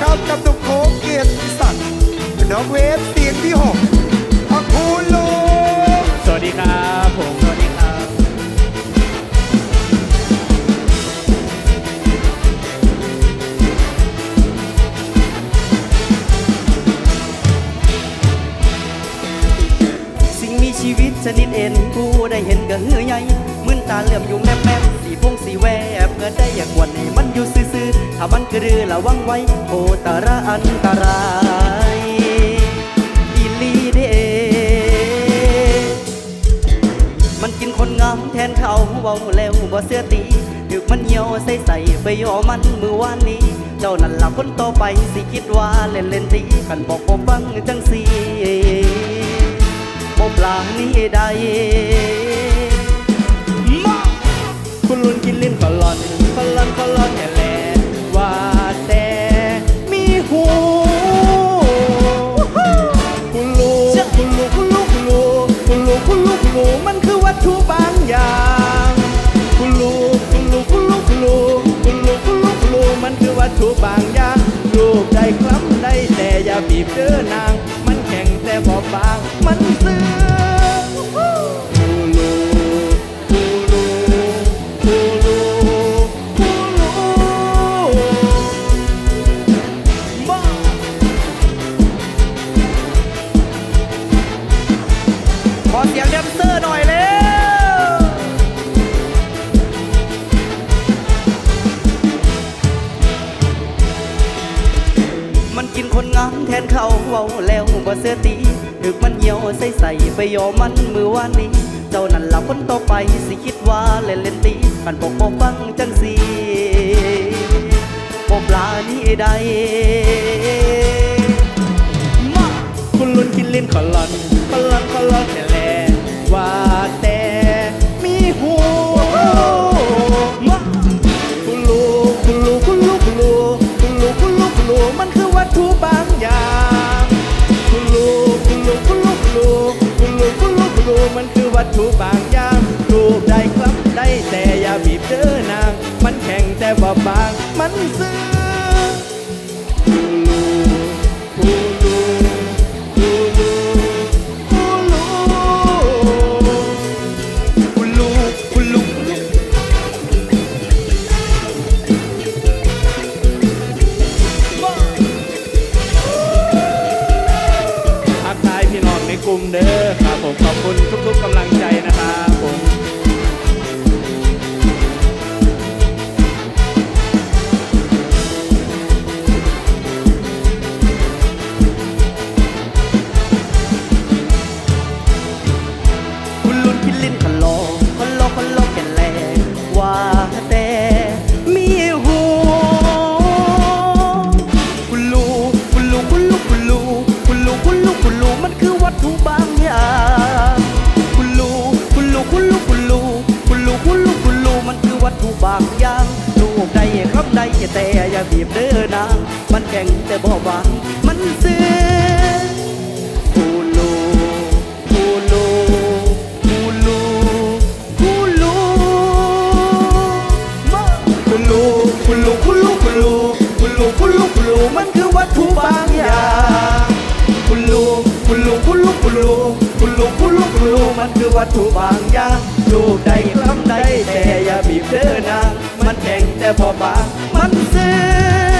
ครับกับตุกโคงเกียรติศักดิ์น้องเวฟเสียงที่หกพักคูโลสวัสดีครับผมสวัสดีครับ สิ่งมีชีวิตชนิดเอ็นผู้ได้เห็นก็เหือใหญ่มึนตาเหลื่อมอยู่แม่แม่สีพงสีแวบเพื่อได้อยากกวนให้มัน ถ้ามันกระดือระวังไว้ โอตระอันตรายอีลีเดมันกินคนงามแทนเขาเบาแล้วบ่เสื้อตีดึกมันเหี่ยวใส่ใส่ไปยอมันมือวานนี้ เจ้านั่นล่ะคนต่อไปสิคิดว่าเล่นเล่นตีกันบอกบ่ฟังจังสีบ่ปลานี้ใด รูมันคือวัตถุบางอย่างกุลูกุลูกุลูกุลูกุลูกุลูกุลูมันคือวัตถุบางอย่างลูกได้คล้ำได้แต่อย่าบีบเด้อนาง มันแข็งแต่บอบบาง มันซื่อ ว้าแล้วบ่เสื้อตีถึกมันเหี่ยวใส่ใส่ไปยอมันมือวานนี้ เจ้านั่นล่ะคนต่อไปสิคิดว่าเล่นเล่นตีมันบอกบ่ฟังจังสีบ่ปลานี้ใดมาคุณลุนกินเล่นขอลัน ถูบางอย่างรูปได้ครับได้แต่อย่าบีบเด้อนาง มันแข็งแต่บ่บางมันซื้อ ใดแต่อย่าบีบเด้อนางมันแข่งแต่บ่บางมันซื่อ วัตถุบางอย่างรูปใดคำใดแต่อย่าบีบเด้อนางมันแข่งแต่พอบางมันเสีย